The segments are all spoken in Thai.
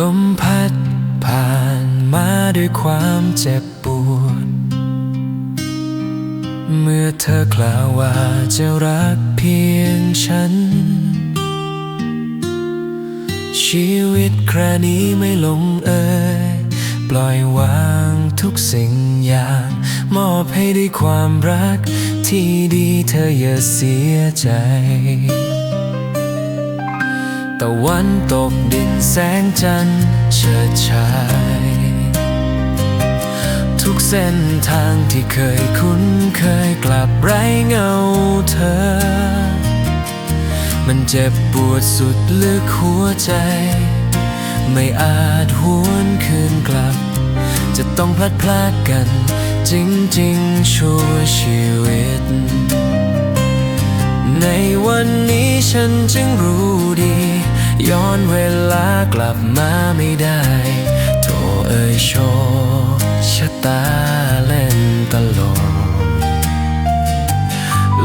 ลมพัดผ่านมาด้วยความเจ็บปวด เมื่อเธอกล่าวว่าจะรักเพียงฉัน ชีวิตครานี้ไม่ลงเอยปล่อยวางทุกสิ่งอย่าง มอบให้ด้วยความรักที่ดีเธออย่าเสียใจ ตะวันตกดินแสงจันทร์เฉิดฉาย ทุกเส้นทางที่เคยคุ้นเคยกลับไร้เงาเธอ มันเจ็บปวดสุดลึกหัวใจ ไม่อาจหวนคืนกลับ จะต้องพลัดพรากกัน จริงๆชั่วชีวิตในวันนี้ฉันจึงรู้ดี ย้อนเวลากลับมาไม่ได้โทเอ่ยโชชะตาเล่นตลก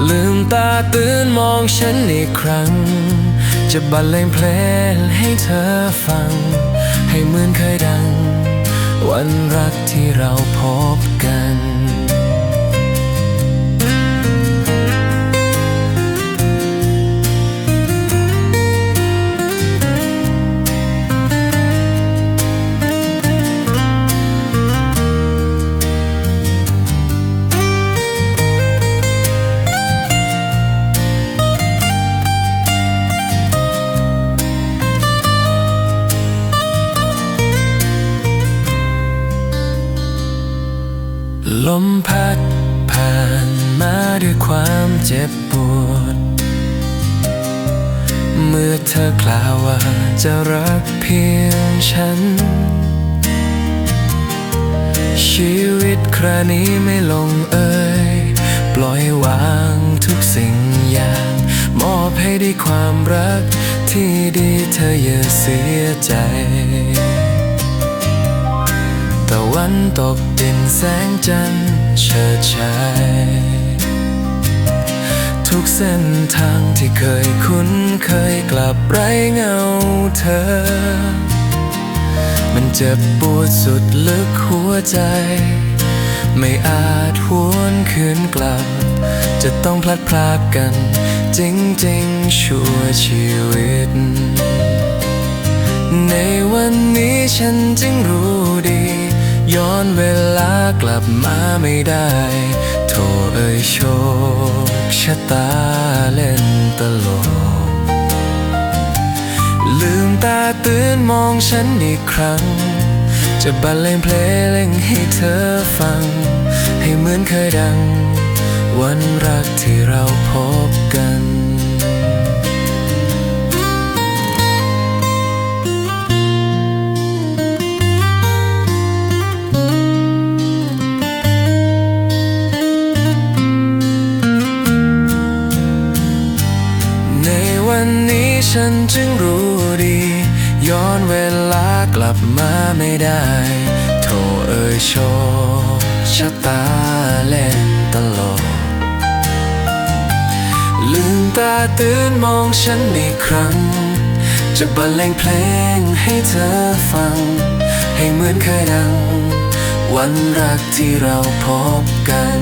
ลืมตาตื่นมองฉันอีกครั้ง จะบรรเลงเพลงให้เธอฟัง ให้เหมือนเคยดัง วันรักที่เราพบกัน ลมพัดผ่านมาด้วยความเจ็บปวด เมื่อเธอกล่าวว่าจะรักเพียงฉัน ชีวิตครานี้ไม่ลงเอยปล่อยวางทุกสิ่งอย่าง มอบให้ด้วยความรักที่ดีเธออย่าเสียใจ ตะวันตกดินแสงจันทร์เฉิดฉาย ทุกเส้นทางที่เคยคุ้นเคยกลับไร้เงาเธอ มันเจ็บปวดสุดลึกหัวใจ ไม่อาจหวนคืนกลับ จะต้องพลัดพรากกัน จริงๆ ชั่วชีวิต ในวันนี้ฉันจึงรู้ดี ย้อนเวลากลับมาไม่ได้ โทเอ่ยโชคชะตาเล่นตลก ลืมตาตื่นมองฉันอีกครั้ง จะบรรเลงเพลงให้เธอฟัง ให้เหมือนเคยดัง วันรักที่เราพบกัน จึงรู้ดี ย้อนเวลากลับมาไม่ได้ โทเอ่ยโชคชะตาเล่นตลกลืมตาตื่นมองฉันอีกครั้ง จะบรรเลงเพลงให้เธอฟัง ให้เหมือนเคยดัง วันรักที่เราพบกัน